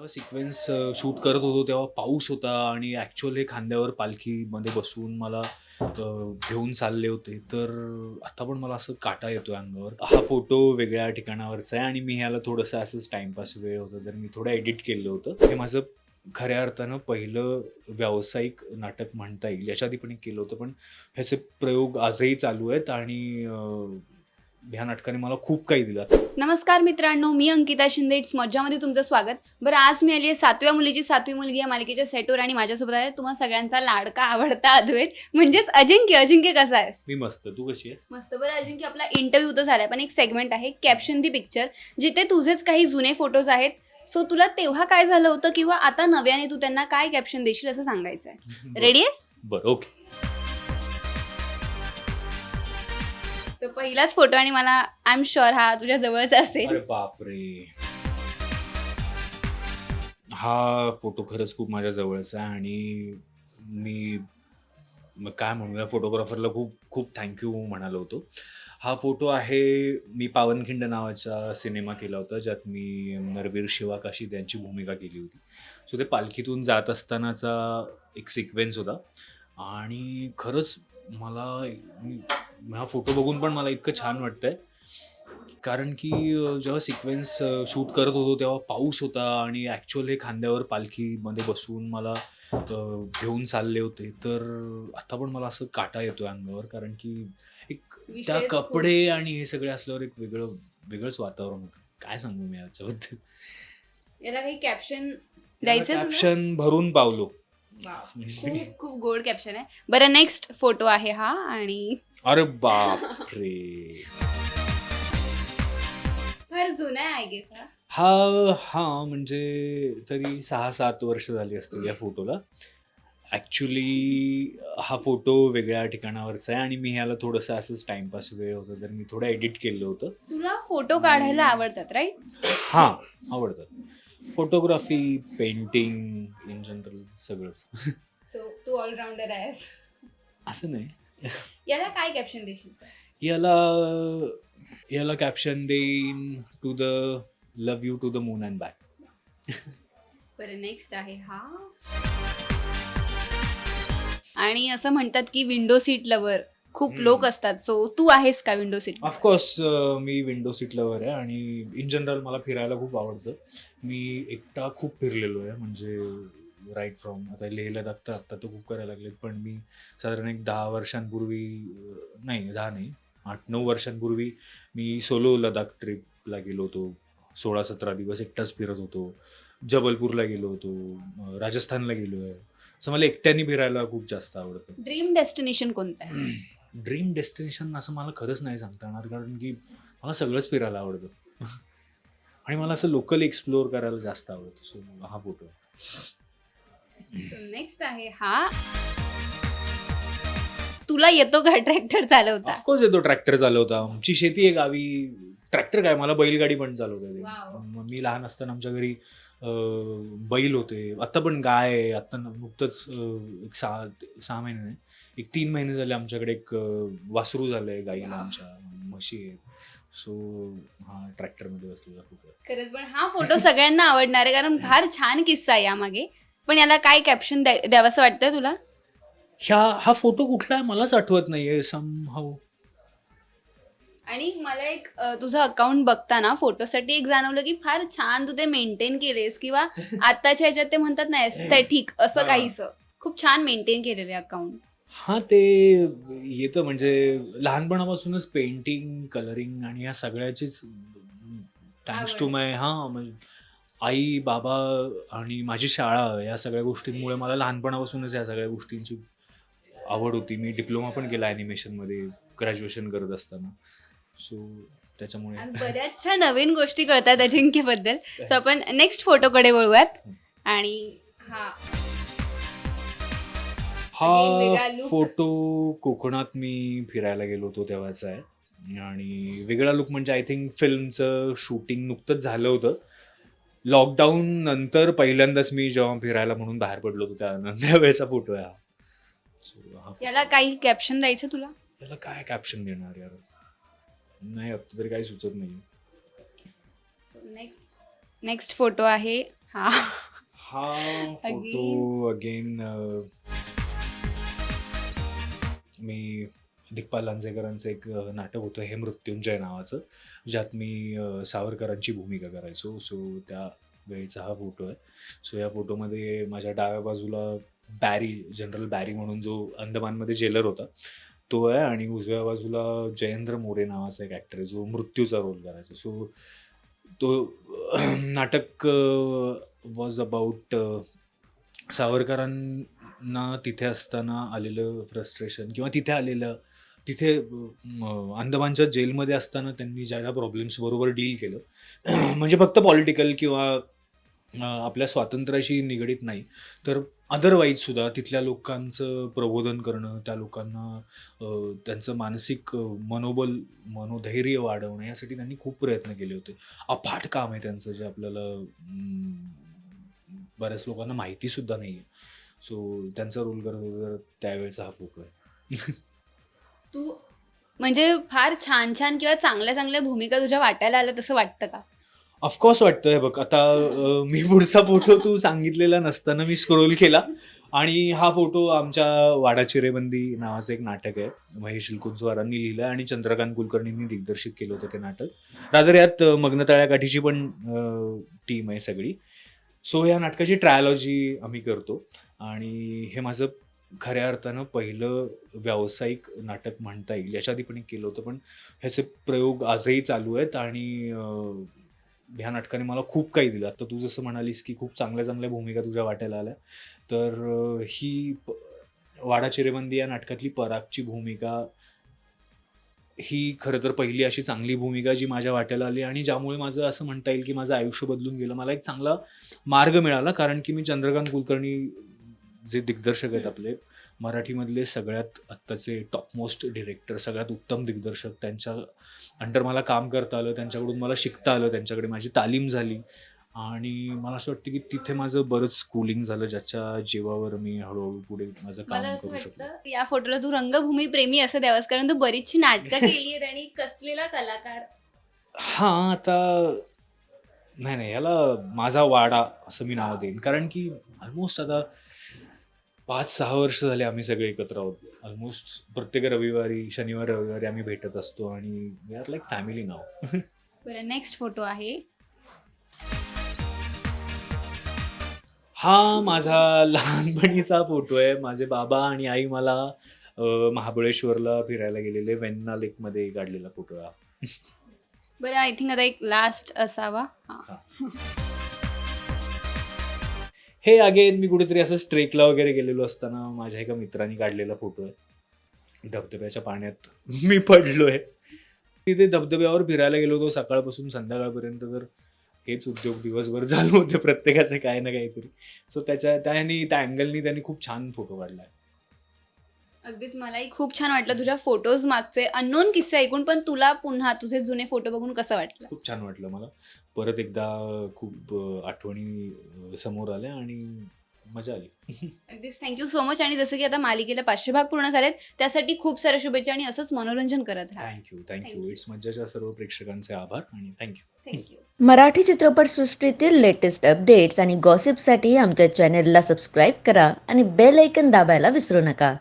जेव्हा sequence shoot करत होतो तेव्हा पाऊस होता आणि ॲक्च्युअल हे खांद्यावर पालखीमध्ये बसून मला घेऊन चालले होते. तर आता पण मला असं काटा येतो अंगावर. हा फोटो वेगळ्या ठिकाणावरचा आहे आणि मी ह्याला थोडंसं असंच टाइमपास वेळ होता. जर मी थोडं एडिट केलं होतं हे माझं खऱ्या अर्थानं पहिलं व्यावसायिक नाटक म्हणता येईल. याच्या आधी पण केलं होतं पण ह्याचे प्रयोग आजही चालू आहेत आणि ह्या नाटकाने मला खूप काही दिलं. नमस्कार मित्रांनो मी अंकिता शिंदे. इट्स मज्जामध्ये तुमचं स्वागत. बरं आज मी आली आहे सातव्या मुलीची. सातवी मुलगी या मालिकेच्या सेटवर आणि माझ्यासोबत आहे. तुम्हा सगळ्यांचा लाडका आवडता अद्वैत म्हणजेच अजिंक्य. अजिंक्य कसा आहेस? मी मस्त. तू कशी आहेस? मस्त. बरं अजिंक्य आपला इंटरव्ह्यू तर झालाय पण एक सेगमेंट आहे. कॅप्शन दी पिक्चर जिथे तुझेच काही जुने फोटोज आहेत. सो तुला तेव्हा काय झालं होतं किंवा आता नव्याने तू त्यांना काय कॅप्शन देशील असं सांगायचं आहे रेडी आहेस? बरं ओके तर पहिलाच फोटो आणि मला आय एम शुअर हा तुझ्या जवळचा असेल. अरे बापरे. हा फोटो खरंच खूप माझ्या जवळचा आहे आणि मी काय म्हणूया फोटोग्राफरला खूप खूप थँक्यू म्हणालो होतो. हा फोटो आहे मी पावनखिंड नावाचा सिनेमा केला होता ज्यात मी नरवीर शिवा काशी यांची भूमिका केली होती. सो ते पालखीतून जात असतानाचा एक सिक्वेन्स होता. आणि खरंच मला हा फोटो बघून पण मला इतकं छान वाटतंय. कारण की जेव्हा सिक्वेन्स शूट करत होतो तेव्हा पाऊस होता आणि ॲक्च्युअल हे खांद्यावर पालखीमध्ये बसवून मला घेऊन चालले होते. तर आता पण मला असं काटा येतोय अंगावर कारण की एक त्या कपडे आणि हे सगळे असल्यावर एक वेगळं वेगळंच वातावरण होतं. काय सांगू मी याच्याबद्दल? याला काही कॅप्शन द्यायचं? कॅप्शन भरून पावलो. खूप खूप गोड कॅप्शन आहे. बरं नेक्स्ट फोटो आहे हा आणि अरे बाप रे फार जुना आहे आय गेस हा. हा हा म्हणजे तरी सहा सात वर्ष झाली असतील या फोटोला ॲक्च्युली हा फोटो वेगळ्या ठिकाणावरचा आहे आणि मी ह्याला थोडंसं असंच टाइमपास वेळ होता जर मी थोडं एडिट केलं होतं. तुला फोटो काढायला आवडतात राईट हां आवडतं फोटोग्राफी पेंटिंग इन जनरल सगळंच. सो तू ऑलराऊंडर आहेस. असं नाही. याला काय कॅप्शन देशील? याला याला कॅप्शन देईन to the love you to the moon and back बरं नेक्स्ट आहे हा. आणि असं म्हणतात की विंडो सीट लवर खूप हम्म. लोक असतात. सो तू आहेस का विंडो सीट ऑफकोर्स मी विंडो सीट लवर आहे आणि इन जनरल मला फिरायला खूप आवडतं. मी एकटा खूप फिरलेलो आहे म्हणजे राईट फ्रॉम आता लेह लडाख तर आत्ता तर खूप करायला लागलेत पण मी साधारण एक दहा वर्षांपूर्वी अं, नाही दहा नाही आठ नऊ वर्षांपूर्वी मी सोलो लडाख ट्रिपला गेलो होतो. सोळा सतरा दिवस एकटाच फिरत होतो. जबलपूरला गेलो होतो. अं, राजस्थानला गेलो आहे. असं मला एकट्याने फिरायला खूप जास्त आवडतं. ड्रीम डेस्टिनेशन कोणतं आहे? ड्रीम डेस्टिनेशन असं मला खरंच नाही सांगता येणार कारण की मला सगळंच फिरायला आवडतं. आणि मला असं लोकल एक्सप्लोअर करायला जास्त आवडतं सो हा फोटो नेक्स्ट आहे हा. तुला येतो का ट्रॅक्टर चालवता? ऑफकोर्स येतो ट्रॅक्टर चालवता. आमची शेती आहे गावी. ट्रॅक्टर काय मला बैलगाडी पण चालवता येते. Wow. मी लहान असताना आमच्या घरी बैल होते. आत्ता पण गाय आहे. आत्ता नुकतंच एक सहा सहा महिने एक तीन महिने झाले आमच्याकडे एक वासरू झालंय गाईला. आमच्या म्हशी आहेत. सो हा ट्रॅक्टरमध्ये बसलेला फोटो खरंच पण हा फोटो सगळ्यांना आवडणार आहे कारण फार छान किस्सा आहे यामागे. पण याला काय कॅप्शन द्यावंसं वाटतंय तुला? ह्या हा फोटो कुठला आहे? मलाच आठवत नाहीये सम हाऊ आणि मला एक तुझं अकाउंट बघताना फोटोसाठी एक जाणवलं की फार छान तू ते मेंटेन केलेस किंवा आताच्या ह्याच्यात ते म्हणतात ना एस्थेटिक असं. काहीच खूप छान मेंटेन केलेलं आहे अकाउंट हा ते येतं म्हणजे लहानपणापासूनच पेंटिंग कलरिंग आणि या सगळ्याचीच थँक्स टू आवड. माय हां म्हणजे आई बाबा आणि माझी शाळा या सगळ्या गोष्टींमुळे मला लहानपणापासूनच या सगळ्या गोष्टींची आवड होती. मी डिप्लोमा पण केला ॲनिमेशनमध्ये ग्रॅज्युएशन करत असताना. सो त्याच्यामुळे आणि बऱ्याचशा नवीन गोष्टी कळतात अजिंक्यबद्दल सो आपण नेक्स्ट फोटोकडे वळूयात. आणि हा. वेगळा हा. फोटो कोकणात मी फिरायला गेलो होतो तेव्हाचा आहे. आणि वेगळा लुक म्हणजे आय थिंक फिल्मचं शूटिंग नुकतंच झालं होतं. लॉकडाऊन नंतर पहिल्यांदाच मी जेव्हा फिरायला म्हणून बाहेर पडलो होतो त्या त्यावेळेचा फोटो आहे हा. So, हा. याला काही कॅप्शन द्यायचं तुला? याला काय कॅप्शन देणार यार? नाही आता तरी काही सुचत नाही नेक्स्ट नेक्स्ट फोटो आहे हा. हा फोटो अगेन मी दिग्पाल लांजेकरांचं एक नाटक होतं हे मृत्युंजय नावाचं ज्यात मी सावरकरांची भूमिका करायचो. सो त्या वेळेचा हा फोटो आहे. सो या फोटोमध्ये माझ्या डाव्या बाजूला बॅरी जनरल बॅरी म्हणून जो अंदमानमध्ये जेलर होता तो आहे. आणि उजव्या बाजूला जयेंद्र मोरे नावाचा एक ॲक्टर आहे जो मृत्यूचा रोल करायचा. सो तो नाटक वॉज अबाउट ना तिथे असताना आलेलं फ्रस्ट्रेशन किंवा तिथे आलेलं तिथे अंदमानच्या जेलमध्ये असताना त्यांनी ज्या ज्या प्रॉब्लेम्स बरोबर डील केलं. म्हणजे फक्त पॉलिटिकल किंवा आपल्या स्वातंत्र्याशी निगडीत नाही तर अदरवाईज सुद्धा तिथल्या लोकांचं प्रबोधन करणं त्या लोकांना त्यांचं मानसिक मनोबल मनोधैर्य वाढवणं यासाठी त्यांनी खूप प्रयत्न केले होते. अफाट काम आहे त्यांचं जे आपल्याला बऱ्याच लोकांना माहितीसुद्धा नाही आहे सो त्यांचा रोल करत होता तर त्यावेळेचा हा फोटो आहे तू म्हणजे फार छान छान किंवा चांगल्या चांगल्या भूमिका तुझ्या वाटायला आल्या तसं वाटतं का? ऑफकोर्स वाटतंय बघ. आता अं, मी पुढचा फोटो तू सांगितलेला नसताना मी स्क्रोल केला. आणि हा फोटो आमच्या वाडा चिरेबंदी नावाचं एक नाटक आहे. महेश शिलकुंजवारांनी लिहिलं आणि चंद्रकांत कुलकर्णींनी दिग्दर्शित केलं होतं ते नाटक. रादर यात अं, मग्न तळ्याकाठीची पण टीम आहे सगळी. सो या नाटकाची ट्रायलॉजी आम्ही करतो. आणि हे माझं खऱ्या अर्थानं पहिलं व्यावसायिक नाटक म्हणता येईल. याच्या आधी पण एक केलं होतं पण ह्याचे प्रयोग आजही चालू आहेत आणि अं, ह्या नाटकाने मला खूप काही दिलं. आता तू जसं म्हणालीस की खूप चांगल्या चांगल्या भूमिका तुझ्या वाट्याला आल्या तर अं, ही प- वाडा चिरेबंदी या नाटकातली परागची भूमिका ही खरं तर पहिली अशी चांगली भूमिका जी माझ्या वाट्याला आली आणि ज्यामुळे माझं असं म्हणता येईल की माझं आयुष्य बदलून गेलं. मला एक चांगला मार्ग मिळाला कारण की मी चंद्रकांत कुलकर्णी जे दिग्दर्शक आहेत आपले मराठीमधले सगळ्यात आत्ताचे टॉपमोस्ट डिरेक्टर सगळ्यात उत्तम दिग्दर्शक त्यांच्या अंडर मला काम करता आलं त्यांच्याकडून मला शिकता आलं त्यांच्याकडे माझी तालीम झाली. आणि मला असं वाटतं की तिथे माझं बरंच स्कूलिंग झालं ज्याच्या जीवावर मी हळूहळू पुढे माझं काम करू शकलो. वाटतं या फोटोला तू रंगभूमी प्रेमी असं द्यावंस कारण तू बरीचशी नाटकं केली आहेत आणि कसलेला कलाकार? हां आता नाही नाही याला माझा वाडा असं मी नाव देईन. कारण की ऑलमोस्ट आता पाच सहा वर्ष झाले आम्ही सगळे एकत्र आहोत. ऑलमोस्ट प्रत्येक रविवारी शनिवार रविवारी आम्ही भेटत असतो आणि वी आर लाईक फॅमिली नाव बरं नेक्स्ट फोटो आहे. हा माझा लहानपणीचा फोटो आहे. माझे बाबा आणि आई मला अं, महाबळेश्वरला फिरायला गेलेले. वेन्ना लेकमध्ये काढलेला फोटो हा. बरं आय थिंक आता एक लास्ट असावा. हा. हे. अगेन मी कुठेतरी असं ट्रेकला वगैरे गेलेलो असताना माझ्या एका मित्राने काढलेला फोटो आहे. धबधब्याच्या पाण्यात मी पडलोय. तिथे धबधब्यावर फिरायला गेलो होतो सकाळपासून संध्याकाळपर्यंत तर हेच उद्योग दिवसभर चालू होते प्रत्येकाचे काय ना काहीतरी. सो त्याच्या त्याने त्या अँगलनी त्यांनी खूप छान फोटो काढलाय. अगदीच मलाही खूप छान वाटलं तुझ्या फोटोज मागचे. अननोन किस्से ऐकून पण तुला पुन्हा तुझे जुने फोटो बघून कसं वाटलं? खूप छान वाटलं मला. परत एकदा खूप आठवणी समोर आल्या आणि मजा आली. अगदीच. थँक्यू सो मच आणि जसं की आता मालिकेला पाचशे भाग पूर्ण झालेत त्यासाठी खूप साऱ्या शुभेच्छा आणि असंच मनोरंजन करत राहा. Thank you thank you. इट्स मज्जाच्या सर्व प्रेक्षकांचे आभार आणि thank you thank you Marathi चित्रपटसृष्टीतील लेटेस्ट अपडेट्स आणि गॉसिपसाठी आमच्या चॅनेलला सबस्क्राईब करा आणि बेल ऐकन दाबायला विसरू नका.